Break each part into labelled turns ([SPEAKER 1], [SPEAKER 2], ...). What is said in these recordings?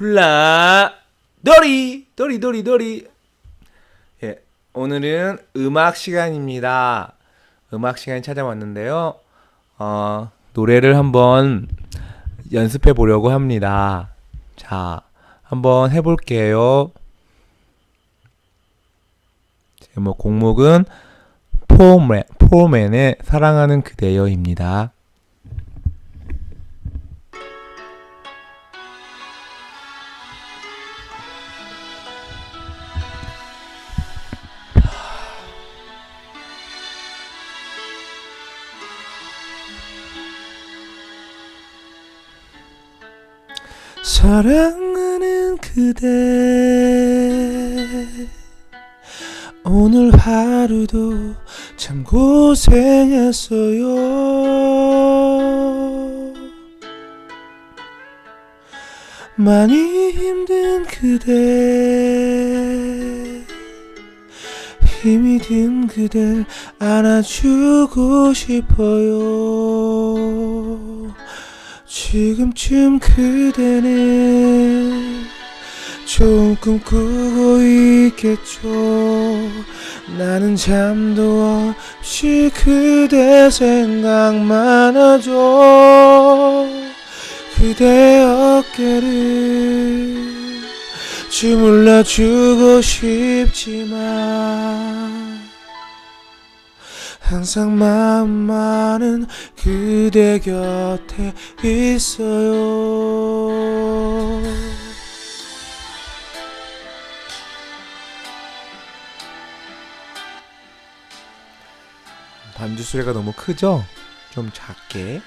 [SPEAKER 1] 불라. 도리 도리 도리 도리. 예 오늘은 음악 시간입니다. 음악 시간이 찾아왔는데요. 어 노래를 한번 연습해 보려고 합니다. 자 한번 해볼게요. 제목 곡목은 포맨 포맨의 사랑하는 그대여입니다. 사랑하는 그대. 오늘 하루도 참 고생했어요. 많이 힘든 그대. 힘이 든 그댈 안아주고 싶어요 지금쯤 그대는 꿈 꾸고 있겠죠. 나는 잠도 없이 그대 생각만 하죠. 그대 어깨를 주물러주고 싶지만 항상 마음만은 그대 곁에 있어요. 반주 소리가 너무 크죠? 좀 작게.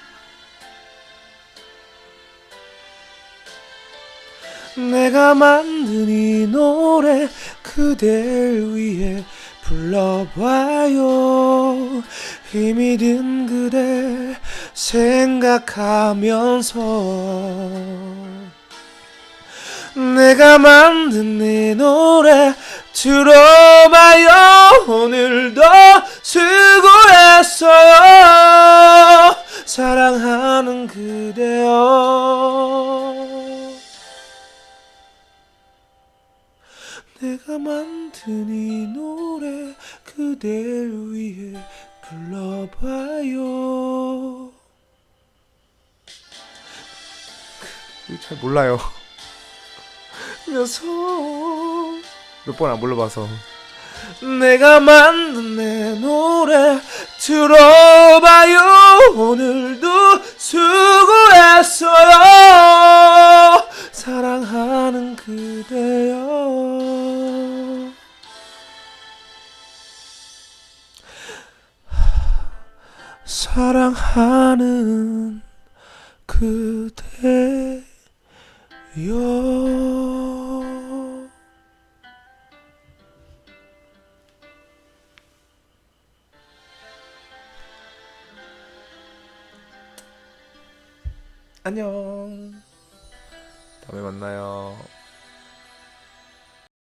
[SPEAKER 1] 내가 만든 이 노래 그댈 위해 불러봐요. 힘이 든 그대 생각하면서 내가 만든 이 노래 들어봐요. 오늘도 수고했어요. 사랑하는 그대여 내가 만든 이 노래 그댈 위해 불러봐요. 그, 잘 몰라요. 그래서 몇번 안 불러봐서 내가 만든 내 노래 들어봐요 오늘도 수고했어요 사랑하는 그대여. 안녕. 다음에 만나요